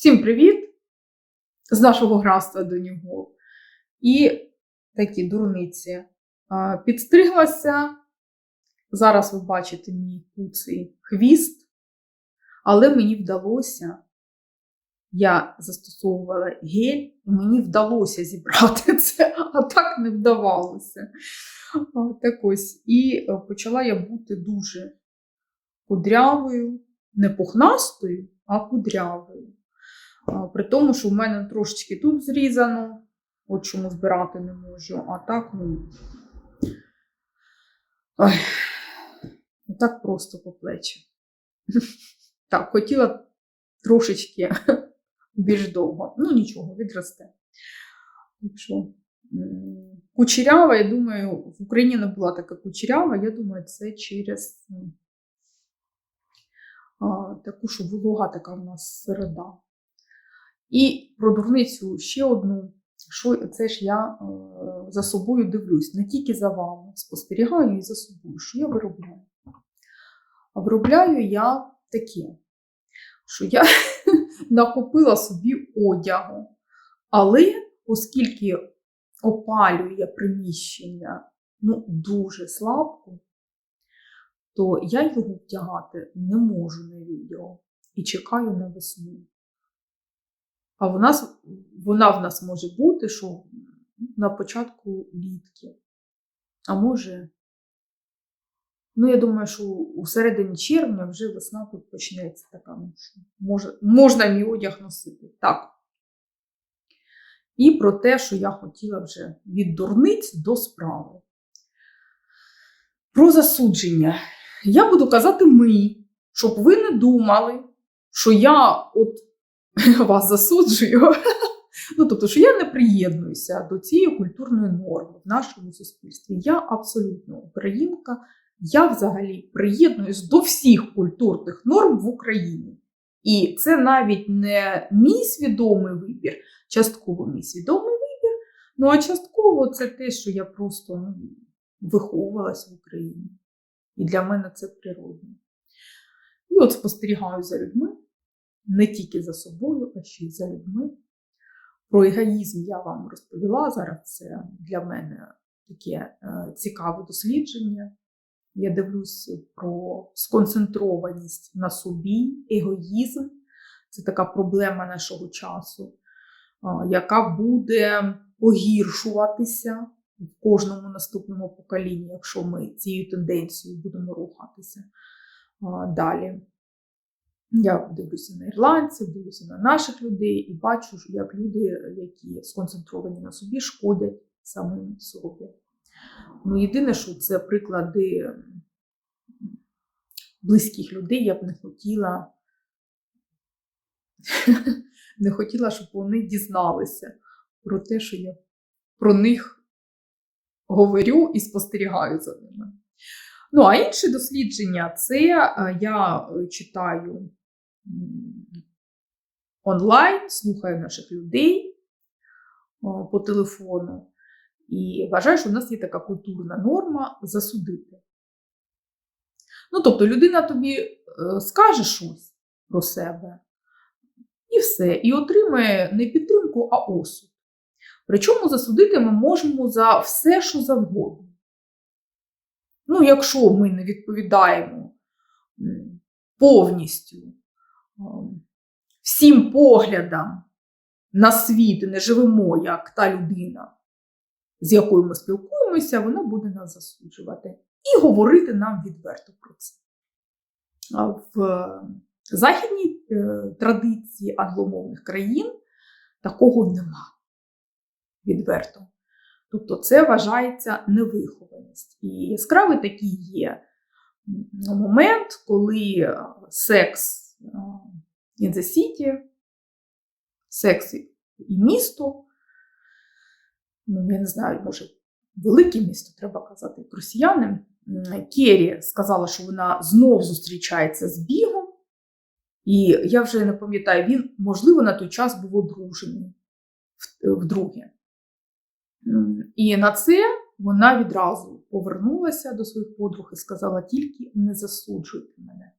Всім привіт! З нашого графства до нього. І такі дурниці. Підстриглася. Зараз ви бачите мій куций хвіст, але мені вдалося, я застосовувала гель, і мені вдалося зібрати це, а так не вдавалося. Так ось. І е, почала я бути дуже кудрявою, не пухнастою, а кудрявою. При тому, що в мене трошечки тут зрізано, от чому збирати не можу, а так, ну. Ой, так просто по плечі. Так, хотіла трошечки більш довго. Ну, нічого, відросте. Так що, м, Кучерява, я думаю, в Україні не була така кучерява, я думаю, це через а, таку, що волога така в нас середа. І про дурницю ще одну, що це ж я е, за собою дивлюсь, не тільки за вами, спостерігаю і за собою, що я виробляю. А виробляю я таке, що я накопила собі одягу. Але оскільки опалює приміщення ну, дуже слабко, то я його вдягати не можу на відео і чекаю на весну. А в нас, вона в нас може бути, що на початку літки. А може, ну, я думаю, що у середині червня вже весна тут почнеться така, ну, що може, можна мій одяг носити. Так. І про те, що я хотіла вже від дурниць до справи. Про засудження. Я буду казати ми, щоб ви не думали, що я от вас засуджую. Ну, тобто, що я не приєднуюся до цієї культурної норми в нашому суспільстві. Я абсолютно українка. Я взагалі приєднуюсь до всіх культурних норм в Україні. І це навіть не мій свідомий вибір, частково мій свідомий вибір. Ну а частково це те, що я просто ну, виховувалась в Україні. І для мене це природно. І от спостерігаю за людьми, не тільки за собою, а ще й за людьми. Про егоїзм я вам розповіла. Зараз це для мене таке е, цікаве дослідження. Я дивлюсь про сконцентрованість на собі, егоїзм. Це така проблема нашого часу, яка буде погіршуватися в кожному наступному поколінні, якщо ми цією тенденцією будемо рухатися далі. Я дивлюся на ірландців, дивлюся на наших людей і бачу, як люди, які сконцентровані на собі, шкодять самим собі. Ну, єдине, що це приклади близьких людей, я б не хотіла, не хотіла, щоб вони дізналися про те, що я про них говорю і спостерігаю за ними. Ну, а інше дослідження це е, я читаю онлайн, слухаю наших людей по телефону. І вважаю, що в нас є така культурна норма засудити. Ну, тобто, людина тобі е, скаже щось про себе, і все, і отримає не підтримку, а осуд. Причому засудити ми можемо за все, що завгодно. Ну, якщо ми не відповідаємо повністю всім поглядам на світ не живемо як та людина, з якою ми спілкуємося, вона буде нас засуджувати і говорити нам відверто про це. В західній е, традиції англомовних країн такого нема відверто. Тобто це вважається невихованість. І яскравий такий є момент, коли секс in the city, секс і місто ну, я не знаю, може, велике місто, треба казати, росіяни. Кері сказала, що вона знов зустрічається з бігом, і я вже не пам'ятаю, він, можливо, на той час був одружений вдруге. І на це вона відразу повернулася до своїх подруг і сказала: тільки не засуджуйте мене.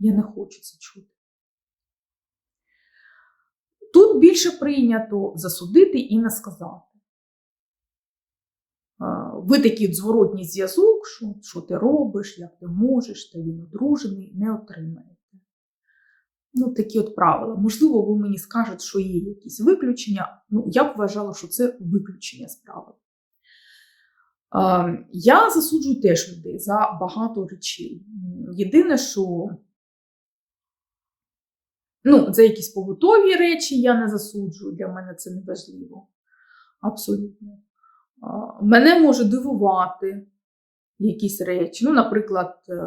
Я не хочу це чути. тут більше прийнято засудити і не сказати. Ви такий от зворотній зв'язок, що, що ти робиш, як ти можеш, та він одружений, не отримаєте. Ну, такі от правила. Можливо, ви мені скажете, що є якісь виключення. Ну, я б вважала, що це виключення з правил. Я засуджую теж людей за багато речей. Єдине, що ну, за якісь побутові речі я не засуджую, для мене це не важливо. Абсолютно. Мене може дивувати якісь речі. Ну, наприклад, е,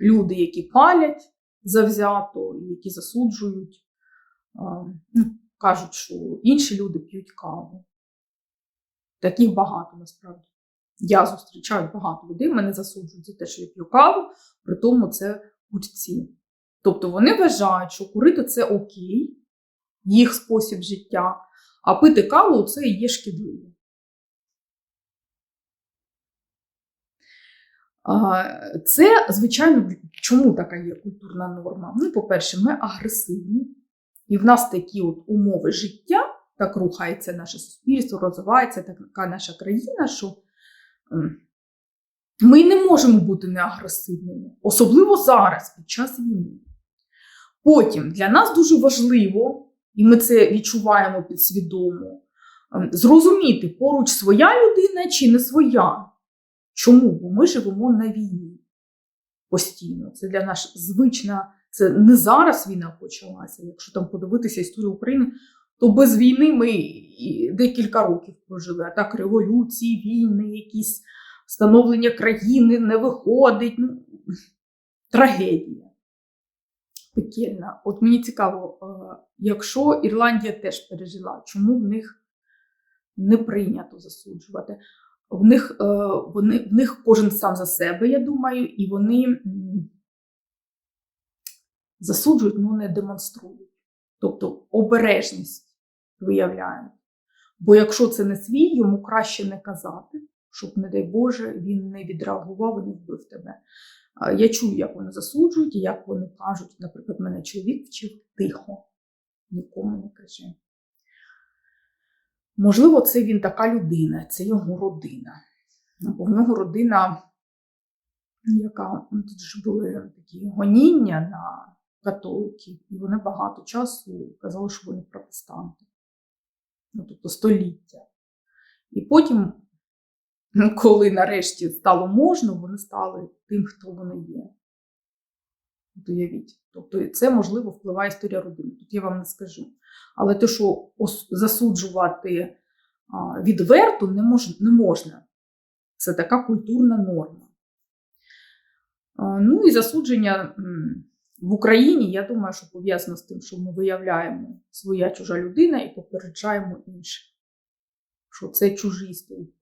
люди, які палять завзято, які засуджують, ну, кажуть, що інші люди п'ють каву. Таких багато насправді. Я зустрічаю багато людей, мене засуджують за те, що я п'ю каву, при тому це курці. Тобто вони вважають, що курити це окей, їх спосіб життя, а пити каву це є шкідливо. Це, звичайно, чому така є культурна норма? Ну, по-перше, ми агресивні, і в нас такі от умови життя, так рухається наше суспільство, розвивається така наша країна, що ми не можемо бути неагресивними, особливо зараз, під час війни. Потім для нас дуже важливо, і ми це відчуваємо підсвідомо, ем, зрозуміти, поруч своя людина чи не своя. Чому? Бо ми живемо на війні постійно. Це для нас звична, це не зараз війна почалася. Якщо там подивитися історію України, то без війни ми декілька років прожили. А так революції, війни, якісь становлення країни не виходить. Ну, трагедія. Пекельна. От мені цікаво, е, якщо Ірландія теж пережила, чому в них не прийнято засуджувати? В них, е, вони, в них кожен сам за себе, я думаю, і вони засуджують, ну не демонструють. Тобто обережність виявляють. Бо якщо це не свій, йому краще не казати, щоб, не дай Боже, він не відреагував і не вбив тебе. Я чую, як вони засуджують, і як вони кажуть, наприклад, мене чоловік вчив тихо, нікому не кажи. Можливо, це він така людина, це його родина. Бо в нього родина, яка ну, тут ж були такі гоніння на католиків, і вони багато часу казали, що вони протестанти. Ну, тобто століття. І потім, коли нарешті стало можна, вони стали тим, хто вони є. От уявіть. Тобто це, можливо, впливає історія родини. Тут я вам не скажу. Але те, що засуджувати відверто не, мож, не можна. Це така культурна норма. Ну і засудження в Україні, я думаю, що пов'язано з тим, що ми виявляємо своя чужа людина і попереджаємо інших, що це чужі стоїть.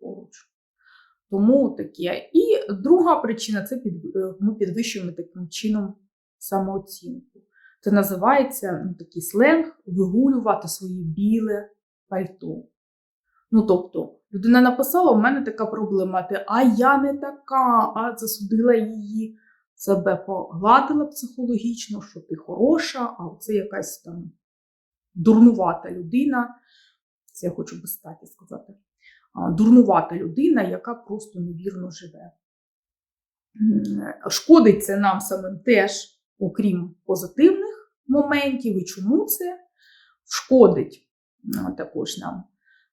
Тому таке. І друга причина це під, е, ми підвищуємо таким чином самооцінку. Це називається ну, такий сленг вигулювати своє біле пальто. Ну, тобто, людина написала: у мене така проблема, а я не така, а засудила її, себе погладила психологічно, що ти хороша, а це якась там дурнувата людина. Це я хочу без статі сказати. Дурнувата людина, яка просто невірно живе. Шкодить це нам самим теж, окрім позитивних моментів. І чому це шкодить також нам?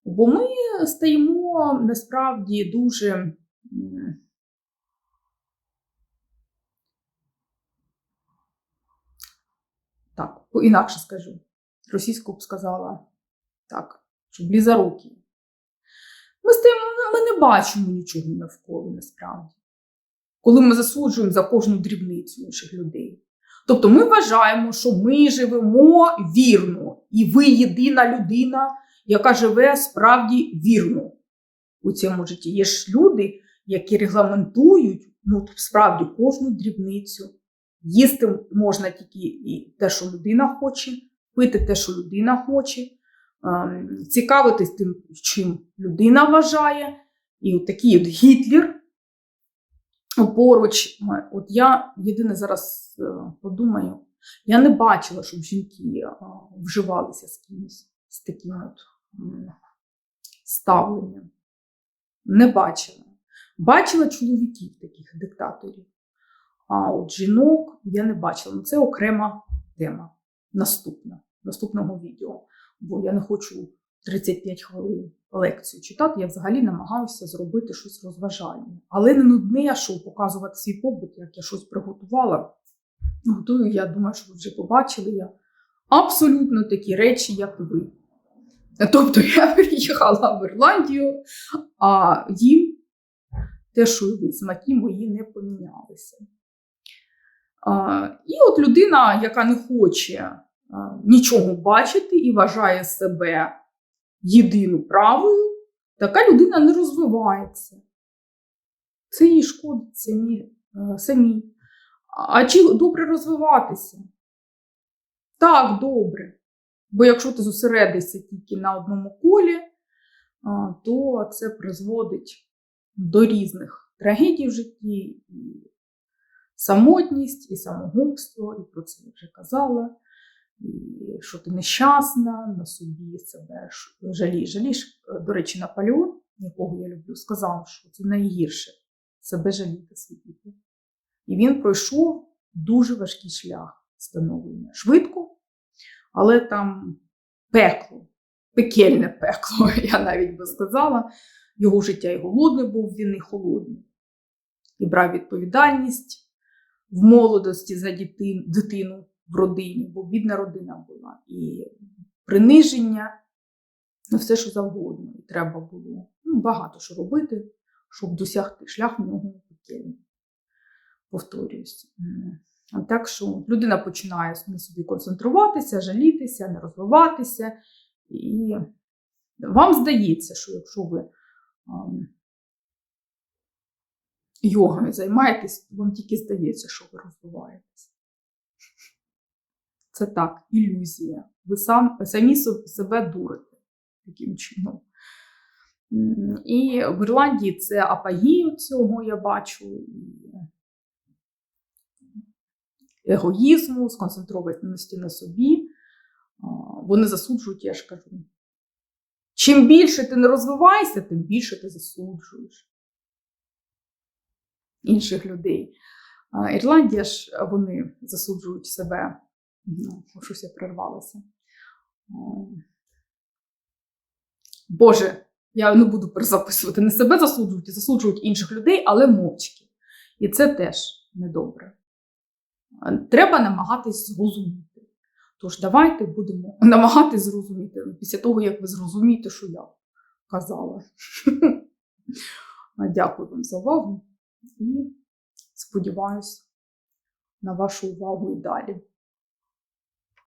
Бо ми стаємо насправді дуже. Так, інакше скажу. Російською б сказала так, що близорукі. Ми стаємо, ми не бачимо нічого навколо насправді. Коли ми засуджуємо за кожну дрібницю інших людей. Тобто ми вважаємо, що ми живемо вірно, і ви єдина людина, яка живе справді вірно у цьому житті. Є ж люди, які регламентують ну, справді кожну дрібницю. Їсти можна тільки і те, що людина хоче, пити те, що людина хоче, цікавитись тим, чим людина вважає. І от такий от Гітлер поруч. От я єдине зараз е, подумаю, Я не бачила, щоб жінки вживалися з кимось з таким от ставленням. Не бачила. Бачила чоловіків таких диктаторів. А от жінок я не бачила. Ну, це окрема тема. Наступна, наступного відео. Бо я не хочу 35 хвилин лекцію читати. Я взагалі намагаюся зробити щось розважальне. Але не нудне, а що показувати свій побут, як я щось приготувала. Готую, я думаю, що ви вже побачили. Я абсолютно такі речі, як ви. Тобто я приїхала в Ірландію, а їм те, що ви, смаки мої не помінялися. А, і от людина, яка не хоче нічого бачити і вважає себе єдину правою, така людина не розвивається. Це їй шкодить самі. е, самі. А чи добре розвиватися? Так, добре. Бо якщо ти зосередишся тільки на одному колі, то це призводить до різних трагедій в житті, і самотність, і самогубство, і про це я вже казала, і що ти нещасна, на собі себе жалієш. Жалієш, Е, до речі, Наполеон, якого я люблю, сказав, що це найгірше себе жаліти сидіти. І він пройшов дуже важкий шлях становлення. Швидко, але там пекло, пекельне пекло, я навіть би сказала. Його життя і голодний був, він і холодний. І брав відповідальність в молодості за дитин, дитину в родині, бо бідна родина була. І приниження, ну все, що завгодно. І треба було ну, багато що робити, щоб досягти шлях в нього пекельний. Повторююсь. Так що людина починає на собі концентруватися, жалітися, не розвиватися. І вам здається, що якщо ви йогою займаєтесь, вам тільки здається, що ви розвиваєтесь. Це так, ілюзія. Ви сам, самі себе дурите таким чином. І в Ірландії це апогію цього я бачу. Егоїзму, сконцентрованості на собі. Вони засуджують, я ж кажу. Чим більше ти не розвиваєшся, тим більше ти засуджуєш інших людей. Ірландія ж вони засуджують себе. Ну, щось я прервалася. Боже, я не буду перезаписувати. Не себе засуджують, а засуджують інших людей, але мовчки. І це теж недобре. Треба намагатись зрозуміти. Тож давайте будемо намагатись зрозуміти після того, як ви зрозумієте, що я казала. Дякую вам за увагу і сподіваюся на вашу увагу і далі.